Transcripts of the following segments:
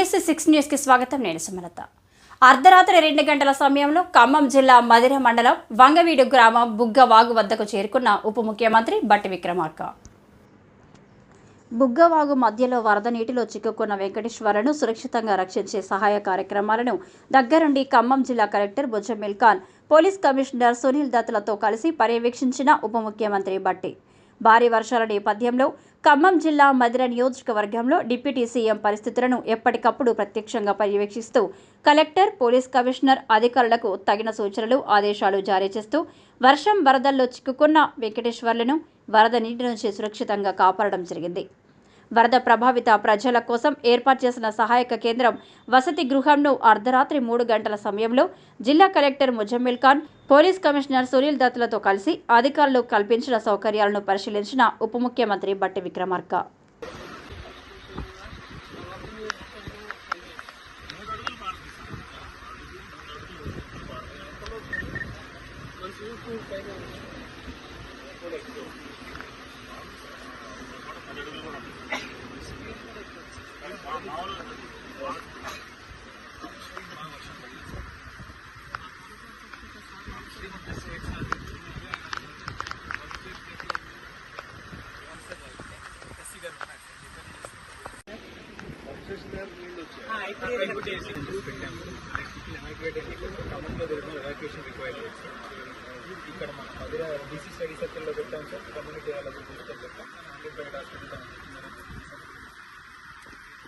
Six న్యూస్కి స్వాగతం నేను సుమలత. అర్ధరాత్రి రెండు గంటల సమయంలో ఖమ్మం జిల్లా మధిర మండలం వంగవీడు గ్రామం బుగ్గవాగు వద్దకు చేరుకున్న ఉప ముఖ్యమంత్రి బట్టి విక్రమార్క. బుగ్గవాగు మధ్యలో వరద నీటిలో చిక్కుకున్న వెంకటేశ్వరను సురక్షితంగా రక్షించే సహాయ కార్యక్రమాలను దగ్గరుండి ఖమ్మం జిల్లా collector Muzammil Khan police commissioner Sunil దత్లతో కలిసి పర్యవేక్షించిన ఉప ముఖ్యమంత్రి బట్టి. భారీ వర్షాల నేపథ్యంలో ఖమ్మం జిల్లా మధిర నియోజకవర్గంలో డిప్యూటీ సీఎం పరిస్థితులను ఎప్పటికప్పుడు ప్రత్యక్షంగా పర్యవేక్షిస్తూ కలెక్టర్ పోలీస్ కమిషనర్ అధికారులకు తగిన సూచనలు ఆదేశాలు జారీ చేస్తూ వర్షం వరదల్లో చిక్కుకున్న వెంకటేశ్వర్లను వరద నీటి నుంచి సురక్షితంగా కాపాడడం జరిగింది. వరద ప్రభావిత ప్రజల కోసం ఏర్పాటు చేసిన సహాయక కేంద్రం వసతి గృహంను అర్ధరాత్రి మూడు గంటల సమయంలో జిల్లా collector Muzammil Khan police commissioner Sunil దత్లతో కలిసి అధికారులు కల్పించిన సౌకర్యాలను పరిశీలించిన ఉప ముఖ్యమంత్రి బట్టి విక్రమార్క. ఇక్కడ మన మధుర బీసీ స్టడీ సర్కిల్లో పెట్టాం సార్ కమ్యూనిటీ వాళ్ళకి తీసుకొని పెట్టాం private hospital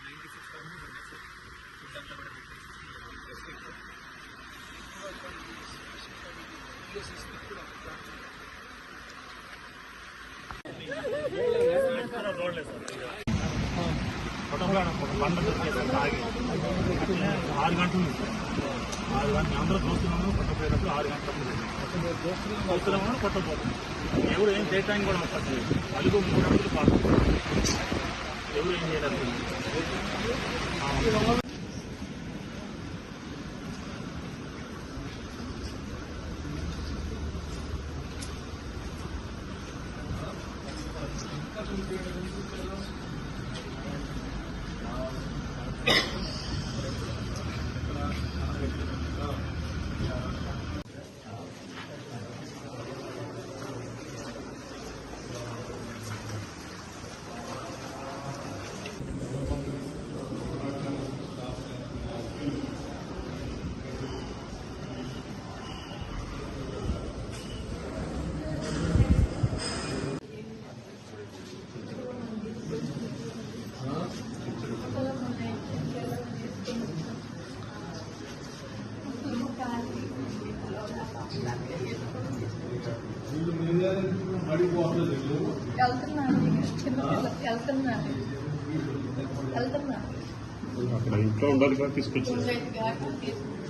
ninety six thousand ఉన్నాయి సార్ ఫుడ్ అంతా కూడా పెట్టేసి ఆరు గంటలు ఉంది. సార్ ఆరు గంటలు అందరూ చూస్తున్నాము కొట్టపోయేటప్పుడు ఆరు గంటలు చూస్తున్నాము కొట్టపోతున్నాం ఎవరు ఏం చేయడానికి కూడా వస్తుంది అలుగు మూడు అడుగులు పాటు. ఎవరు ఏం చేయడానికి? you ఇంట్లో ఉండాలి కాకుండా తీసుకుంటాను